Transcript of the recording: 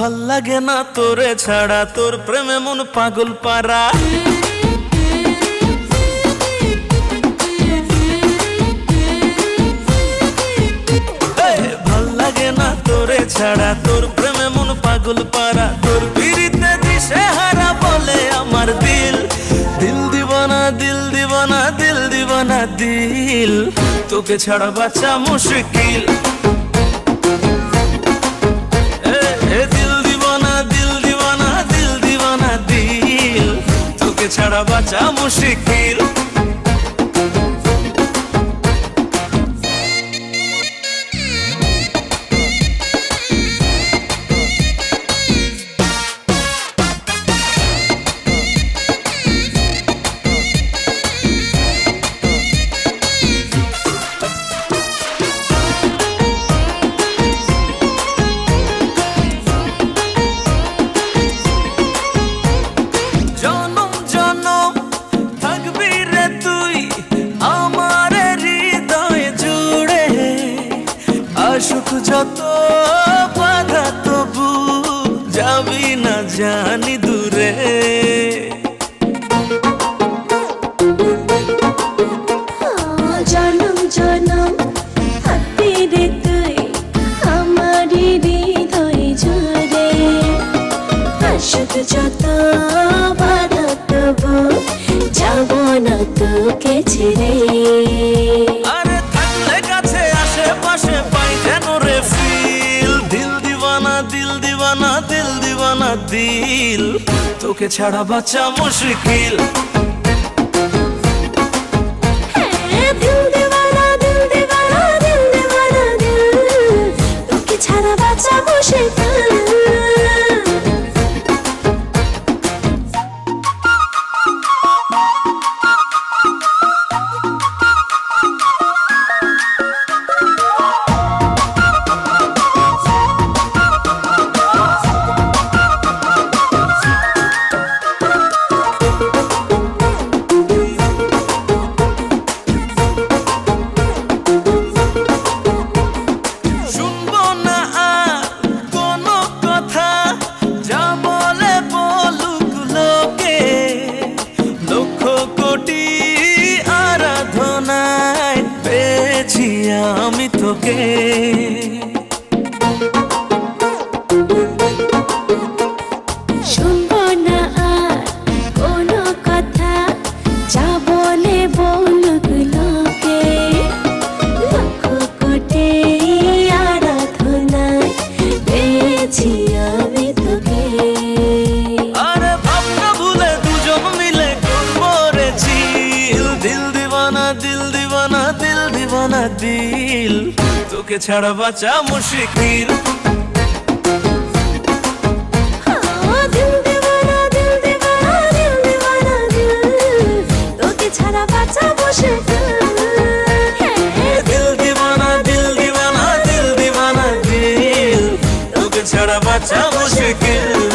ভালো লাগে না তোরে ছাড়া, তোর প্রেমে মন পাগল পারা ভালো লাগে না তোরে ছাড়া, তোর প্রেমে মন পাগল পারা তোর পিড়িতে দিশে হারা বলে আমার দিল। দিল দিবানা দিল দিবানা দিল দিবানা দিল। তোকে ছাড়া বাচ্চা মুশকিল। ছাড়া বাঁচা মুশকিল। জনম জনম আসুক যত বাধা তবু যাবি না জানি দূরে। জনম জনম থাকবি রে তুই আমার হৃদয় জুড়ে। আসুক যত বাধা তবু যাব না তোকে ছেড়ে। দিল। তোকে ছাড়া বাচ্চা মুশকিল। okay না দিল তোকে ছাড়া বাঁচা মুশকিল। ছাড়া বাচ্চা বসে দিল দিল দিল দিল ছাড়া মুশকিল।